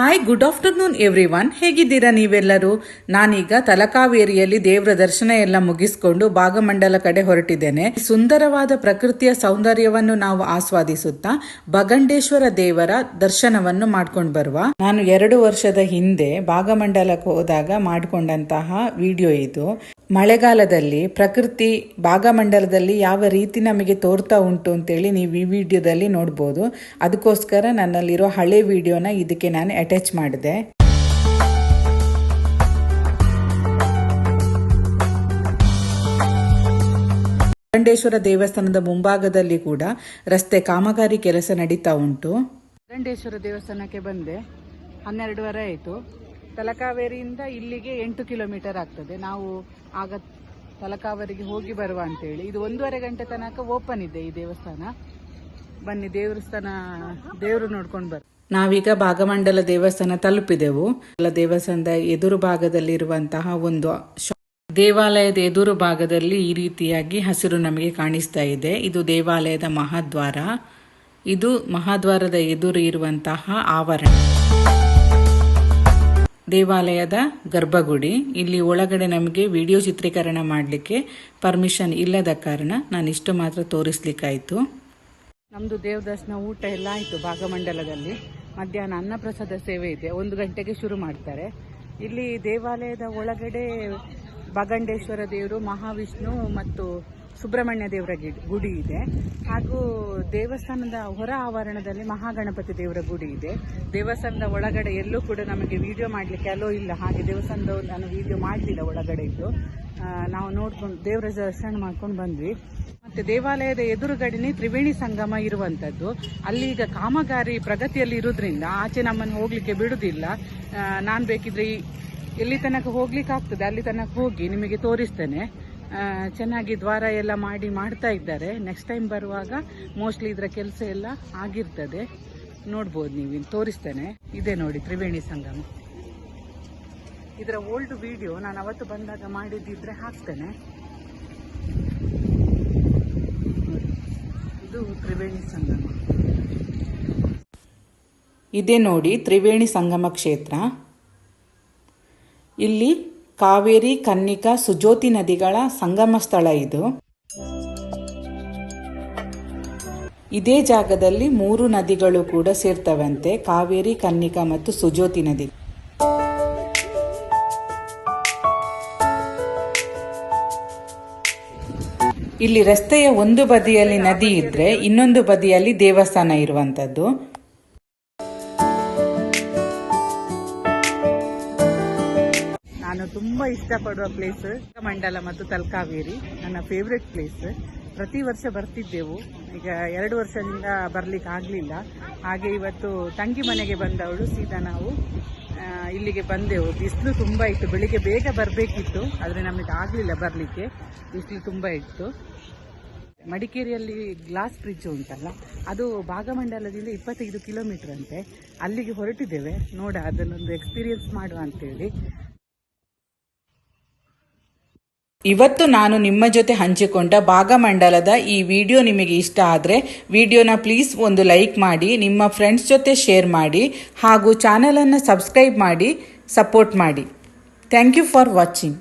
Hi good afternoon everyone ಹೇಗಿದ್ದೀರಾ ನೀವೆಲ್ಲರೂ? ನಾನೀಗ ತಲಕಾವೇರಿಯಲ್ಲಿ ದೇವರ ದರ್ಶನ ಎಲ್ಲ ಮುಗಿಸ್ಕೊಂಡು ಭಾಗಮಂಡಲ ಕಡೆ ಹೊರಟಿದ್ದೇನೆ. ಸುಂದರವಾದ ಪ್ರಕೃತಿಯ ಸೌಂದರ್ಯವನ್ನು ನಾವು ಆಸ್ವಾದಿಸುತ್ತಾ ಬಗಂಡೇಶ್ವರ ದೇವರ ದರ್ಶನವನ್ನು ಮಾಡ್ಕೊಂಡು ಬರುವ. ನಾನು ಎರಡು ವರ್ಷದ ಹಿಂದೆ ಭಾಗಮಂಡಲಕ್ಕೆ ಹೋದಾಗ ಮಾಡಿಕೊಂಡಂತಹ ವಿಡಿಯೋ ಇದು. ಮಳೆಗಾಲದಲ್ಲಿ ಪ್ರಕೃತಿ ಭಾಗಮಂಡಲದಲ್ಲಿ ಯಾವ ರೀತಿ ನಮಗೆ ತೋರ್ತಾ ಉಂಟು ಅಂತೇಳಿ ನೀವು ಈ ವಿಡಿಯೋದಲ್ಲಿ ನೋಡ್ಬೋದು. ಅದಕ್ಕೋಸ್ಕರ ನನ್ನಲ್ಲಿರೋ ಹಳೆ ವಿಡಿಯೋನ ಇದಕ್ಕೆ ನಾನು ಅಟ್ಯಾಚ್ ಮಾಡಿದೆ. ಗಂಡೇಶ್ವರ ದೇವಸ್ಥಾನದ ಮುಂಭಾಗದಲ್ಲಿ ಕೂಡ ರಸ್ತೆ ಕಾಮಗಾರಿ ಕೆಲಸ ನಡೀತಾ ಉಂಟು. ಗಂಡೇಶ್ವರ ದೇವಸ್ಥಾನಕ್ಕೆ ಬಂದೆ. ಹನ್ನೆರಡುವರೆ ಆಯಿತು. ತಲಕಾವೇರಿಯಿಂದ ಇಲ್ಲಿಗೆ ಎಂಟು ಕಿಲೋಮೀಟರ್ ಆಗ್ತದೆ. ನಾವು ಆಗ ತಲಕಾವೇರಿಗೆ ಹೋಗಿ ಬರುವ ಅಂತೇಳಿ. ಇದು ಒಂದೂವರೆ ಗಂಟೆ ತನಕ ಓಪನ್ ಇದೆ ಈ ದೇವಸ್ಥಾನ. ಬನ್ನಿ, ದೇವಸ್ಥಾನ, ದೇವರು ನೋಡ್ಕೊಂಡು ಬರ್ತೀವಿ ನಾವೀಗ ಭಾಗಮಂಡಲ ದೇವಸ್ಥಾನ ತಲುಪಿದೆವು. ದೇವಸ್ಥಾನದ ಎದುರು ಭಾಗದಲ್ಲಿರುವಂತಹ ಒಂದು ದೇವಾಲಯದ ಎದುರು ಭಾಗದಲ್ಲಿ ಈ ರೀತಿಯಾಗಿ ಹಸಿರು ನಮಗೆ ಕಾಣಿಸ್ತಾ ಇದೆ. ಇದು ದೇವಾಲಯದ ಮಹಾದ್ವಾರ. ಇದು ಮಹಾದ್ವಾರದ ಎದುರು ಇರುವಂತಹ ಆವರಣ. ದೇವಾಲಯದ ಗರ್ಭಗುಡಿ. ಇಲ್ಲಿ ಒಳಗಡೆ ನಮಗೆ ವಿಡಿಯೋ ಚಿತ್ರೀಕರಣ ಮಾಡಲಿಕ್ಕೆ ಪರ್ಮಿಷನ್ ಇಲ್ಲದ ಕಾರಣ ನಾನು ಇಷ್ಟು ಮಾತ್ರ ತೋರಿಸ್ಲಿಕ್ಕಾಯಿತು. ನಮ್ಮದು ದೇವದರ್ಶನ ಊಟ ಎಲ್ಲ ಆಯಿತು ಭಾಗಮಂಡಲದಲ್ಲಿ. ಮಧ್ಯಾಹ್ನ ಅನ್ನಪ್ರಸಾದ ಸೇವೆ ಇದೆ. ಒಂದು ಗಂಟೆಗೆ ಶುರು ಮಾಡ್ತಾರೆ. ಇಲ್ಲಿ ದೇವಾಲಯದ ಒಳಗಡೆ ಬಗಂಡೇಶ್ವರ ದೇವರು, ಮಹಾವಿಷ್ಣು ಮತ್ತು ಸುಬ್ರಹ್ಮಣ್ಯ ದೇವರ ಗಿಡ್- ಇದೆ. ಹಾಗೂ ದೇವಸ್ಥಾನದ ಹೊರ ಆವರಣದಲ್ಲಿ ಮಹಾಗಣಪತಿ ದೇವರ ಗುಡಿ ಇದೆ. ದೇವಸ್ಥಾನದ ಒಳಗಡೆ ಎಲ್ಲೂ ಕೂಡ ನಮಗೆ ವಿಡಿಯೋ ಮಾಡಲಿಕ್ಕೆ ಅಲೋ ಇಲ್ಲ. ಹಾಗೆ ದೇವಸ್ಥಾನದ ನಾನು ವಿಡಿಯೋ ಮಾಡಲಿಲ್ಲ ಒಳಗಡೆ ಇದ್ದು. ನಾವು ನೋಡ್ಕೊಂಡು, ದೇವರ ದರ್ಶನ ಮಾಡ್ಕೊಂಡು ಬಂದ್ವಿ. ಮತ್ತು ದೇವಾಲಯದ ಎದುರುಗಡೆನೆ ತ್ರಿವೇಣಿ ಸಂಗಮ ಇರುವಂಥದ್ದು ಅಲ್ಲಿ ಈಗ ಕಾಮಗಾರಿ ಪ್ರಗತಿಯಲ್ಲಿ ಇರೋದ್ರಿಂದ ಆಚೆ ನಮ್ಮನ್ನು ಹೋಗ್ಲಿಕ್ಕೆ ಬಿಡುವುದಿಲ್ಲ ನಾನು ಬೇಕಿದ್ರೆ ಎಲ್ಲಿ ತನಕ ಹೋಗ್ಲಿಕ್ಕೆ ಆಗ್ತದೆ ಅಲ್ಲಿ ತನಕ ಹೋಗಿ ನಿಮಗೆ ತೋರಿಸ್ತೇನೆ. ಚೆನ್ನಾಗಿ ದ್ವಾರ ಎಲ್ಲ ಮಾಡಿ ಮಾಡ್ತಾ ಇದ್ದಾರೆ. ನೆಕ್ಸ್ಟ್ ಟೈಮ್ ಬರುವಾಗ ಮೋಸ್ಟ್ಲಿ ಇದರ ಕೆಲಸ ಎಲ್ಲ ಆಗಿರ್ತದೆ. ನೋಡ್ಬೋದು ನೀವು ತೋರಿಸ್ತೇನೆ. ಇದೆ ನೋಡಿ ತ್ರಿವೇಣಿ ಸಂಗಮ. ಇದರ ಓಲ್ಡ್ ವಿಡಿಯೋ ನಾನು ಅವತ್ತು ಬಂದಾಗ ಮಾಡಿದ್ದಿದ್ರೆ ಹಾಕ್ತೇನೆ. ಇದು ತ್ರಿವೇಣಿ ಸಂಗಮ. ಇದೆ ನೋಡಿ ತ್ರಿವೇಣಿ ಸಂಗಮ ಕ್ಷೇತ್ರ. ಇಲ್ಲಿ ಕಾವೇರಿ ಕನ್ನಿಕಾ ಸುಜೋತಿ ನದಿಗಳ ಸಂಗಮ ಸ್ಥಳ ಇದು. ಇದೇ ಜಾಗದಲ್ಲಿ ಮೂರು ನದಿಗಳು ಕೂಡ ಸೇರ್ತವಂತೆ, ಕಾವೇರಿ, ಕನ್ನಿಕಾ ಮತ್ತು ಸುಜೋತಿ ನದಿ. ಇಲ್ಲಿ ರಸ್ತೆಯ ಒಂದು ಬದಿಯಲ್ಲಿ ನದಿ ಇದ್ರೆ ಇನ್ನೊಂದು ಬದಿಯಲ್ಲಿ ದೇವಸ್ಥಾನ ಇರುವಂತದ್ದು. ತುಂಬಾ ಇಷ್ಟಪಡುವ ಪ್ಲೇಸ್ ಮಂಡಲ ಮತ್ತು ತಲಕಾವೇರಿ, ನನ್ನ ಫೇವ್ರೆಟ್ ಪ್ಲೇಸ್ ಪ್ರತಿ ವರ್ಷ ಬರ್ತಿದ್ದೆವು. ಈಗ ಎರಡು ವರ್ಷದಿಂದ ಬರ್ಲಿಕ್ಕೆ ಆಗಲಿಲ್ಲ. ಹಾಗೆ ಇವತ್ತು ತಂಗಿ ಮನೆಗೆ ಬಂದವಳು ಸೀದಾ ನಾವು ಇಲ್ಲಿಗೆ ಬಂದೆವು. ಬಿಸಿಲು ತುಂಬ ಇತ್ತು. ಬೆಳಿಗ್ಗೆ ಬೇಗ ಬರಬೇಕಿತ್ತು, ಆದರೆ ನಮಗೆ ಆಗಲಿಲ್ಲ ಬರಲಿಕ್ಕೆ. ಬಿಸಿಲು ತುಂಬ ಇತ್ತು. ಮಡಿಕೇರಿಯಲ್ಲಿ ಗ್ಲಾಸ್ ಬ್ರಿಡ್ಜ್ ಉಂಟಲ್ಲ, ಅದು ಭಾಗಮಂಡಲದಿಂದ ಇಪ್ಪತ್ತೈದು ಕಿಲೋಮೀಟರ್ ಅಂತೆ. ಅಲ್ಲಿಗೆ ಹೊರಟಿದ್ದೇವೆ. ನೋಡ, ಅದನ್ನೊಂದು ಎಕ್ಸ್ಪೀರಿಯನ್ಸ್ ಮಾಡುವ ಅಂತೇಳಿ. ಇವತ್ತು ನಾನು ನಿಮ್ಮ ಜೊತೆ ಹಂಚಿಕೊಂಡ ಭಾಗಮಂಡಲದ ಈ ವಿಡಿಯೋ ನಿಮಗೆ ಇಷ್ಟ ಆದರೆ ವಿಡಿಯೋನ ಪ್ಲೀಸ್ ಒಂದು ಲೈಕ್ ಮಾಡಿ, ನಿಮ್ಮ ಫ್ರೆಂಡ್ಸ್ ಜೊತೆ ಶೇರ್ ಮಾಡಿ ಹಾಗೂ ಚಾನಲನ್ನು ಸಬ್ಸ್ಕ್ರೈಬ್ ಮಾಡಿ, ಸಪೋರ್ಟ್ ಮಾಡಿ. Thank you for watching.